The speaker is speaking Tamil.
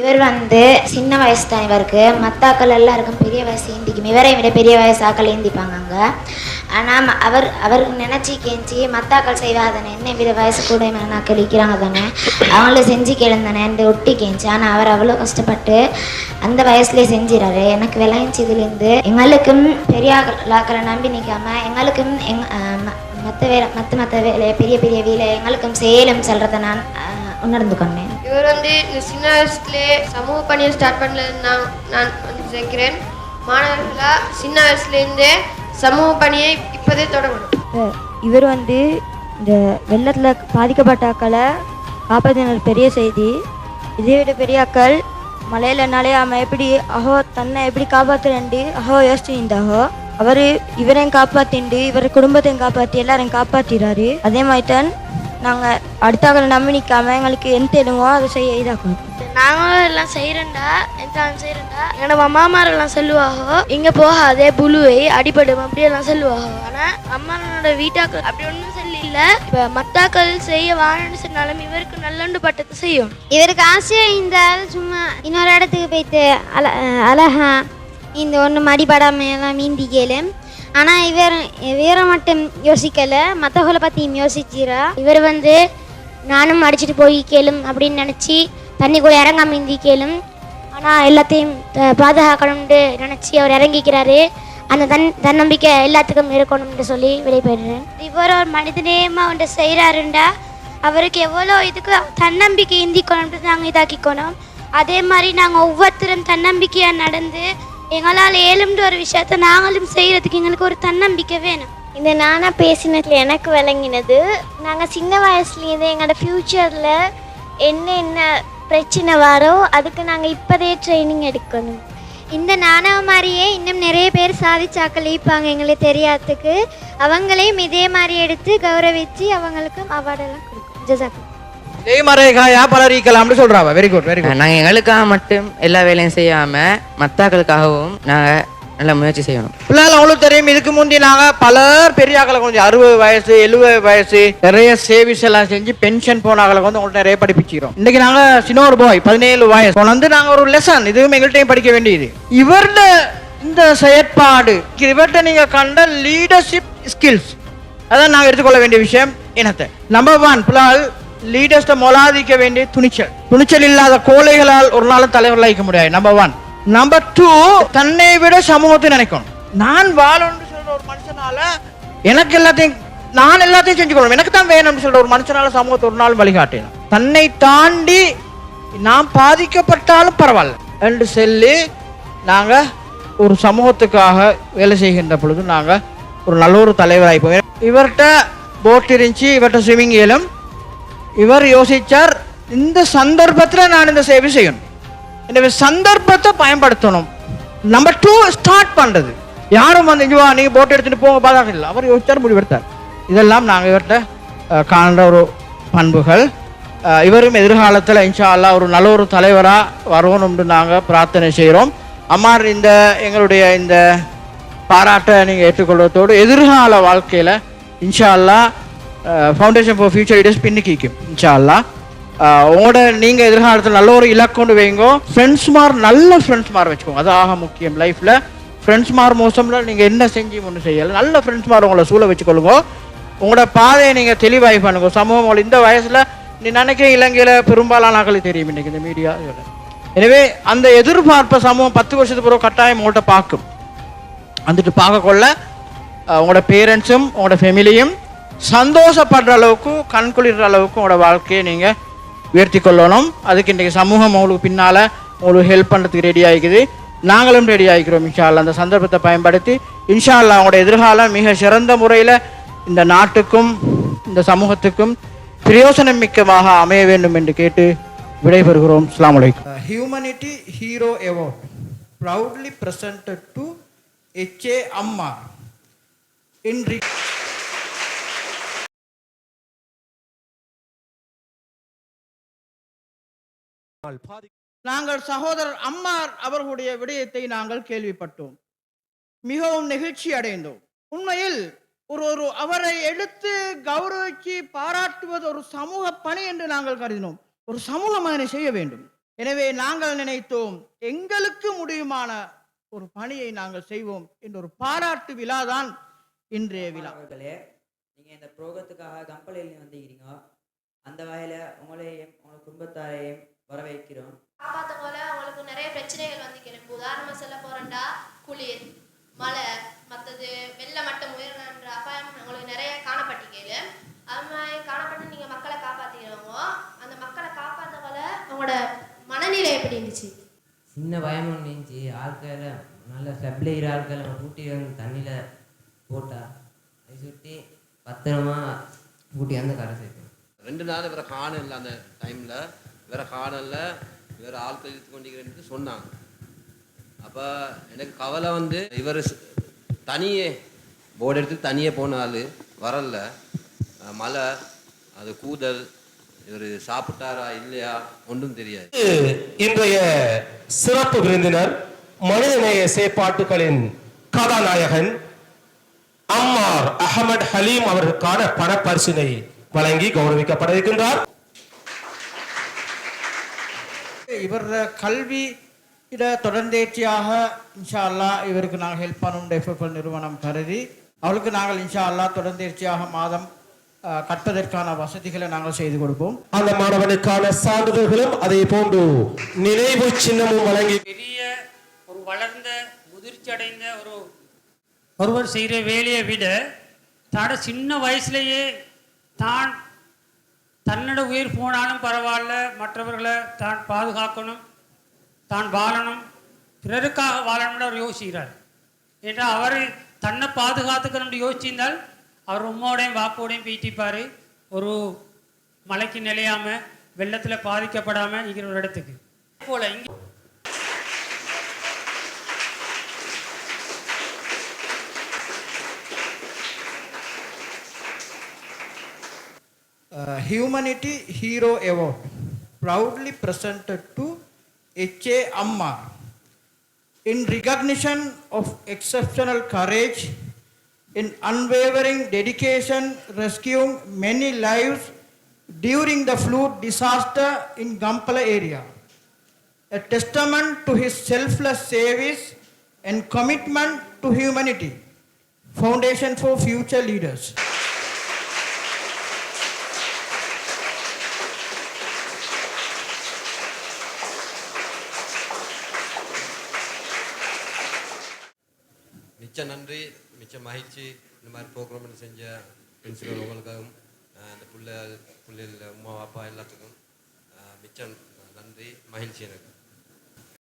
இவர் வந்து சின்ன வயசு தான் இவருக்கு. மத்தாக்கள் எல்லாருக்கும் பெரிய வயசு ஏந்திக்கும். இவரை விட பெரிய வயசு ஆக்கள் ஏந்திப்பாங்க அங்கே. ஆனால் அவர் அவர் நினச்சி கேஞ்சி மத்தாக்கள் செய்வாதானே என்ன வித வயசு கூட நாக்கள் இருக்கிறாங்க தானே. அவங்கள செஞ்சு கேளுந்தானே இந்த ஒட்டி கேஞ்சி. ஆனால் அவர் அவ்வளோ கஷ்டப்பட்டு அந்த வயசுலேயே செஞ்சிடறாரு எனக்கு விளையஞ்சதுலேருந்து எங்களுக்கும் பெரிய ஆக்களை நம்பி நிற்காம எங்களுக்கும் எங் மற்ற வேலை மற்ற மற்ற வேலை பெரிய பெரிய வேலை எங்களுக்கும் சேலம் செல்கிறத நான் உணர்ந்து கொண்டேன். இவர் வந்து இந்த சின்ன வயசுலேயே சமூக பணியை ஸ்டார்ட் பண்ணல நான் நான் வந்து சேர்க்கிறேன் மாணவர்களாக சின்ன வயசுலேருந்தே சமூக பணியை இப்போதே தொடங்கணும். இவர் வந்து இந்த வெள்ளத்தில் பாதிக்கப்பட்ட அக்களை காப்பாற்றின பெரிய செய்தி. இதை விட பெரிய ஆக்கள் மலையிலனாலே அவன் எப்படி அஹோ தன்னை எப்படி காப்பாத்துறேன்ட்டு அஹோ யோசிச்சுருந்தாஹோ. அவர் இவரையும் காப்பாத்திண்டு இவர் குடும்பத்தையும் காப்பாற்றி எல்லாரையும் காப்பாத்திறாரு. அதே மாதிரி தான் நாங்கள் அடுத்தவங்களை நம்பி நிற்காம எங்களுக்கு எந்த தெலுங்கோ அதை செய்ய இதாக்கணும் நாங்களும் எல்லாம் செய்கிறேன்டா எல்லாம் செய்கிறேன்டா எங்களோட அம்மாமாரெல்லாம் சொல்லுவாங்க இங்கே போகாதே புழுவை அடிபடும் அப்படியெல்லாம் சொல்லுவாங்க. ஆனால் அம்மானோட வீட்டாக்கள் அப்படி ஒன்றும் சொல்லி இல்லை இப்போ மத்தாக்கள் செய்ய வாழன்னு சொன்னாலும் இவருக்கு நல்லண்டு பட்டத்தை செய்யும். இவருக்கு ஆசையாக இருந்தால் சும்மா இன்னொரு இடத்துக்கு போயிட்டு அல அழகா இந்த ஒன்று மடிபடாமல் எல்லாம் மீந்தி கேளு. ஆனால் இவர் இவரை மட்டும் யோசிக்கலை. மற்றவங்களை பற்றியும் யோசிச்சிரா. இவர் வந்து நானும் அடிச்சிட்டு போய் கேளும் அப்படின்னு நினச்சி தண்ணி கூட இறங்காம இந்தி கேளும். ஆனால் எல்லாத்தையும் பாதுகாக்கணும்னு நினச்சி அவர் இறங்கிக்கிறாரு. அந்த தன் தன்னம்பிக்கை எல்லாத்துக்கும் இருக்கணும்னு சொல்லி விடைபெறுறேன். இவர் ஒரு மனிதநேயமாக ஒன்று செய்கிறாருண்டா அவருக்கு எவ்வளோ இதுக்கு தன்னம்பிக்கை இந்திக்கணும்ன்றது நாங்கள் இதாக்கிக்கணும். அதே மாதிரி நாங்கள் ஒவ்வொருத்தரும் தன்னம்பிக்கையாக நடந்து எங்களால் ஏழும்ன்ற ஒரு விஷயத்த நாங்களும் செய்கிறதுக்கு எங்களுக்கு ஒரு தன்னம்பிக்கை வேணும். இந்த நானா பேசினதுல எனக்கு விளங்கினது நாங்கள் சின்ன வயசுலேருந்து எங்களோட ஃப்யூச்சரில் என்ன என்ன பிரச்சனை வரோ அதுக்கு நாங்கள் இப்போதே ட்ரைனிங் எடுக்கணும். இந்த நானா மாதிரியே இன்னும் நிறைய பேர் சாதிச்சாக்கள் ஈப்பாங்க எங்களுக்கு தெரியாததுக்கு. அவங்களையும் இதே மாதிரி எடுத்து கௌரவிச்சு அவங்களுக்கும் அவார்டெல்லாம் கொடுக்கும் ஜசாக் ஜெயமரேகாயா பலரீக்கலாம்னு சொல்றாவ. வெரி குட் வெரி குட் நாங்கள் எங்களுக்காக மட்டும் எல்லா வேலையும் செய்யாமல் மத்தாக்களுக்காகவும் நாங்கள் நல்ல முயற்சி செய்யணும். பிள்ளைகள் அவங்களுக்கு தெரியும் இதுக்கு முந்தி நாங்க பலர் பெரிய ஆக்களை கொஞ்சம் அறுபது வயசு எழுபது வயசு நிறைய சேவிஸ் எல்லாம் செஞ்சு பென்ஷன் போன ஆக்களை வந்து உங்கள்ட்ட நிறைய படிப்பிச்சிக்கிறோம். இன்னைக்கு நாங்க சின்ன ஒரு பாய் பதினேழு வயசு. வந்து நாங்க ஒரு லெசன் இதுவும் எங்கள்கிட்டயும் படிக்க வேண்டியது. இவர்ட இந்த செயற்பாடு இவர்கிட்ட நீங்க கண்ட லீடர்ஷிப் ஸ்கில்ஸ் அதான் நாங்க எடுத்துக்கொள்ள வேண்டிய விஷயம் இனத்தை. நம்பர் ஒன் பிள்ளைகள் லீடர்ஸ்ட மொலாதிக்க வேண்டிய துணிச்சல். துணிச்சல் இல்லாத கோழைகளால் ஒரு நாளும் தலைவர்களாக இருக்க முடியாது. நம்பர் ஒன் நம்பர் டூ தன்னை விட சமூகத்தை நினைக்கணும். நான் வாழணும்னு சொல்ற ஒரு மனுஷனால எனக்கு எல்லாத்தையும் நான் எல்லாத்தையும் செஞ்சுக்கணும் எனக்கு தான் வேணும்னு சொல்ற ஒரு மனுஷனால சமூகத்தை ஒரு நாள் வழிகாட்டினோம் தன்னை தாண்டி நான் பாதிக்கப்பட்டாலும் பரவாயில்ல. என்று சொல்லி நாங்க ஒரு சமூகத்துக்காக வேலை செய்கின்ற பொழுது நாங்க ஒரு நல்ல ஒரு தலைவராயிப்போம் இவர்கிட்ட போட் இருந்துச்சு இவர்கிட்ட ஸ்விம்மிங் ஏலம் இவர் யோசிச்சார் இந்த சந்தர்ப்பத்தில் நான் இந்த சேவை செய்யணும். எனவே சந்தர்ப்பத்தை பயன்படுத்தணும். நம்பர் டூ ஸ்டார்ட் பண்ணுறது யாரும் வந்து இங்கே வா நீங்க போட் எடுத்துட்டு போங்க பாதாக இல்லை. அவர் யோசிச்சார் முடிவெடுத்தார். இதெல்லாம் நாங்கள் இவர்கிட்ட காண்ற ஒரு பண்புகள். இவரும் எதிர்காலத்தில் இன்ஷா அல்லா ஒரு நல்ல ஒரு தலைவராக வரணும்னு நாங்கள் பிரார்த்தனை செய்கிறோம் அம்மார் இந்த எங்களுடைய இந்த பாராட்டை நீங்கள் ஏற்றுக்கொள்வதோடு எதிர்கால வாழ்க்கையில் இன்ஷா அல்லாஹ் ஃபவுண்டேஷன் ஃபார் ஃபியூச்சர் லீடர்ஸ் பின்னுக்கிக்கும் இன்ஷா அல்லாஹ் உங்களோட நீங்கள் எதிர்காலத்தில் நல்ல ஒரு இலக்கொண்டு வைங்கோ. ஃப்ரெண்ட்ஸ் மார் நல்ல ஃப்ரெண்ட்ஸ் மார் வச்சுக்கோங்க. அது ஆக முக்கியம் லைஃப்பில் ஃப்ரெண்ட்ஸ் மார் மோசம்ல நீங்கள் என்ன செஞ்சு ஒன்று செய்யலை. நல்ல ஃப்ரெண்ட்ஸ் மார் உங்களை சூழ வச்சுக்கொள்ளுங்க. உங்களோட பாதையை நீங்கள் தெளிவாகி பண்ணுங்க. சமூகம் இந்த வயசில் நீ நினைக்க இலங்கையில் பெரும்பாலான ஆட்களுக்கு தெரியும் இன்னைக்கு இந்த மீடியா எனவே அந்த எதிர்பார்ப்பை சமூகம் பத்து வருஷத்துக்கு பிறகு கட்டாயம் உங்கள்கிட்ட பார்க்கும். வந்துட்டு பார்க்கக்கொள்ள உங்களோட பேரண்ட்ஸும் உங்களோட ஃபேமிலியும் சந்தோஷப்படுற அளவுக்கும் கண் குளிர்ற அளவுக்கு உங்களோட வாழ்க்கையை நீங்கள் உயர்த்தி கொள்ளணும். அதுக்கு இன்றைக்கி சமூகம் உங்களுக்கு பின்னால் உங்களுக்கு ஹெல்ப் பண்ணுறதுக்கு ரெடி ஆகிக்குது. நாங்களும் ரெடி ஆகிக்கிறோம் இன்ஷா அந்த சந்தர்ப்பத்தை பயன்படுத்தி இன்ஷா அல்லாஹ் எதிர்காலம் மிக சிறந்த முறையில் இந்த நாட்டுக்கும் இந்த சமூகத்துக்கும் பிரயோசனம் மிக்கமாக அமைய வேண்டும் என்று கேட்டு விடைபெறுகிறோம். இஸ்லாம் வலைக்கம் humanity hero award proudly presented to H.A. ஏ அம்மா re- நாங்கள் சகோதரர் அம்மார் அவர்களுடைய விடயத்தை நாங்கள் கேள்விப்பட்டோம். மிகவும் நெகிழ்ச்சி அடைந்தோம். உண்மையில் ஒரு ஒரு அவரை எடுத்து கௌரவிச்சு பாராட்டுவது ஒரு சமூக பணி என்று நாங்கள் கருதினோம். ஒரு சமூகம் அதனை செய்ய வேண்டும்? எனவே நாங்கள் நினைத்தோம் எங்களுக்கு முடியுமான ஒரு பணியை நாங்கள் செய்வோம் என்ற ஒரு பாராட்டு விழா தான் இன்றைய விழா. அவர்களே நீங்கள் இந்த புரோகத்துக்காக கம்பளையில் வந்திருக்கிறீங்க அந்த வகையில் உங்களையும் உங்கள் குடும்பத்தாரையும் வரவேற்கிறோம். காப்பாற்ற போல அவங்களுக்கு நிறைய பிரச்சனைகள் வந்துக்கிறேன் இப்போ உதாரணமாக சொல்ல போகிறேன்டா குளிர் மழை மற்றது வெள்ள மட்டம் உயரணுன்ற அபாயம் உங்களுக்கு நிறைய காணப்பட்டிருக்கீங்க அது மாதிரி காணப்பட்டு நீங்கள் மக்களை காப்பாற்றிக்கிறவங்க அந்த மக்களை காப்பாற்ற போல உங்களோட மனநிலை எப்படி இருந்துச்சு? சின்ன பயம் ஒன்று இருந்துச்சு ஆட்களை நல்ல ஸ்டெப்லைர் ஆட்களை கூட்டி வந்து தண்ணியில் போட்டா அதை சுற்றி பத்திரமா கூட்டி வந்து கரை சேர்க்கணும். ரெண்டு நாள் இவரை காணல அந்த டைமில் வேறு காணல வேறு ஆட்கள் இழுத்து கொண்டிருக்கிறேன்னு சொன்னாங்க. அப்போ எனக்கு கவலை வந்து இவர் தனியே போர்டு எடுத்து தனியே போன ஆள் வரல. மலை அது கூதல் இவர் சாப்பிட்டாரா இல்லையா ஒன்றும் தெரியாது. இன்றைய சிறப்பு விருந்தினர் மனிதநேய செயற்பாட்டுகளின் கதாநாயகன் அம்மார் அகமது ஹலீம் அவர்களுக்கான பணப்பரிசினை வழங்கி கௌரவிக்கப்பட இருக்கின்றார் இவர் கல்வி இட தொடர்ந்தேர்ச்சியாக இன்ஷா அல்லாஹ் இவருக்கு நாங்கள் ஹெல்ப் பண்ணும் எஃப்எஃப்எல் நிறுவனம் கருதி அவளுக்கு நாங்கள் இன்ஷா அல்லாஹ் தொடர்ந்தேர்ச்சியாக மாதம் கற்பதற்கான வசதிகளை நாங்கள் செய்து கொடுப்போம். அந்த மாணவனுக்கான சான்றிதழ்களும் அதே போன்று நினைவு சின்னமும் வழங்கி பெரிய ஒரு வளர்ந்த முதிர்ச்சி அடைந்த ஒரு ஒருவர் செய்கிற வேலையை விட தன்னோட சின்ன வயசுலேயே தான் தன்னோட உயிர் போனாலும் பரவாயில்ல மற்றவர்களை தான் பாதுகாக்கணும் தான் வாழணும். பிறருக்காக வாழணும்னு அவர் யோசிக்கிறார். ஏன்னா அவர் தன்னை பாதுகாத்துக்கணும்னு யோசிச்சிருந்தால் அவர் உம்மோடையும் வாப்போடையும் பீட்டிப்பார் ஒரு மலைக்கு நிலையாமல் வெள்ளத்தில் பாதிக்கப்படாமல் இருக்கிற ஒரு இடத்துக்கு. போல் இங்கே Humanity Hero Award proudly presented to H.A. Ammar in recognition of exceptional courage in unwavering dedication rescuing many lives during the flood disaster in Gampala area. A testament to his selfless service and commitment to humanity. Foundation for Future Leaders. மிச்ச நன்றி மிச்ச மகிழ்ச்சி. இந்த மாதிரி ப்ரோக்ராம் செஞ்ச பிரின்சிபல் உங்களுக்காகவும் இந்த பிள்ளை பிள்ளைகள் அம்மா அப்பா எல்லாத்துக்கும் மிச்சம் நன்றி மகிழ்ச்சி எனக்கு.